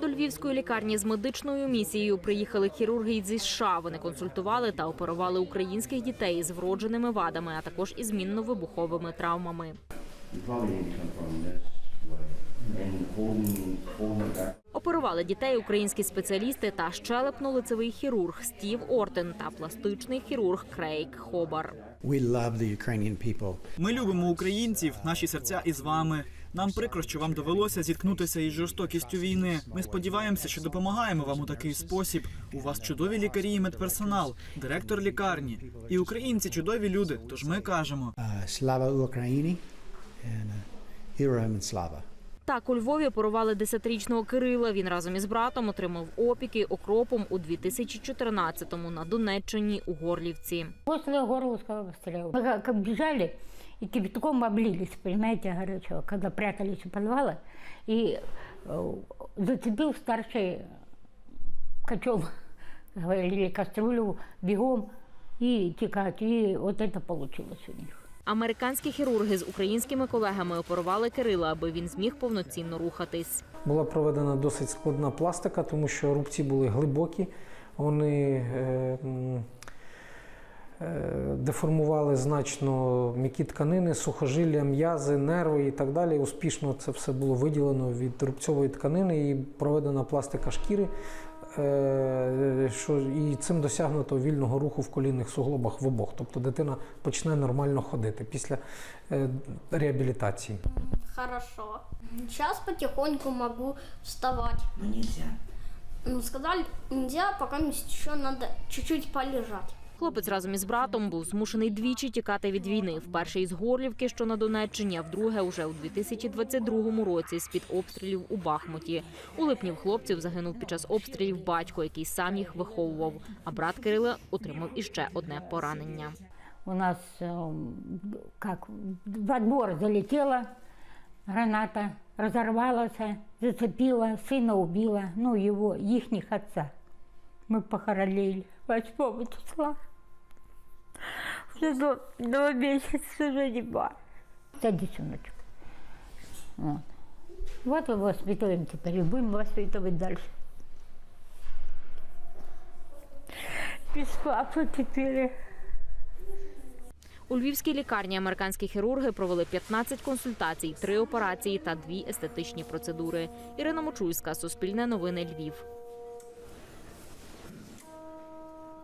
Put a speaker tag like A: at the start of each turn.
A: До львівської лікарні з медичною місією приїхали хірурги зі США. Вони консультували та оперували українських дітей з вродженими вадами, а також із мінно-вибуховими травмами. Оперували дітей українські спеціалісти та щелепно-лицевий хірург Стів Ортен та пластичний хірург Крейг Хобар.
B: Ми любимо українців, наші серця із вами. Нам прикро, що вам довелося зіткнутися із жорстокістю війни. Ми сподіваємося, що допомагаємо вам у такий спосіб. У вас чудові лікарі і медперсонал, директор лікарні. І українці чудові люди. Тож ми кажемо.
C: Uh, Heroem and Slava.
A: Так, у Львові оперували 10-річного Кирила. Він разом із братом отримав опіки окропом у 2014-му на Донеччині у Горлівці.
D: Обстрела. Мы как, как бежали и кипятком облились, понимаете, горячего, когда прятались у подвала. И э, зацепил старший котел, говорили, кастрюлю бегом и текать. И вот это получилось у них.
A: Американські хірурги з українськими колегами оперували Кирила, аби він зміг повноцінно рухатись.
E: Була проведена досить складна пластика, тому що рубці були глибокі, вони е, деформували значно м'які тканини, сухожилля, м'язи, нерви і так далі. Успішно це все було виділено від рубцьової тканини і проведена пластика шкіри. е, Що і цим досягнуто вільного руху в колінних суглобах в обох. Тобто дитина почне нормально ходити після е, реабілітації.
F: Хорошо. Сейчас потихоньку могу вставать.
G: Ну нельзя.
F: Ну, сказали, нельзя, пока еще надо чуть-чуть полежать.
A: Хлопець разом із братом був змушений двічі тікати від війни. Вперше із Горлівки, що на Донеччині, а вдруге уже у 2022 році з-під обстрілів у Бахмуті. У липні в хлопців загинув під час обстрілів батько, який сам їх виховував. А брат Кирила отримав іще одне поранення.
D: У нас эм, как во двор залетела граната, разорвалась, зацепила, сына убила, ну его, ихних отца. Мы похоронили 8 числа. Уже два, два месяца уже не было. Садись, сыночек. Вот. вот мы воспитываем теперь и будем воспитывать дальше. Без папы теперь.
A: У львівській лікарні американські хірурги провели 15 консультацій, 3 операції та 2 естетичні процедури. Ірина Мочульська, Суспільне новини Львів.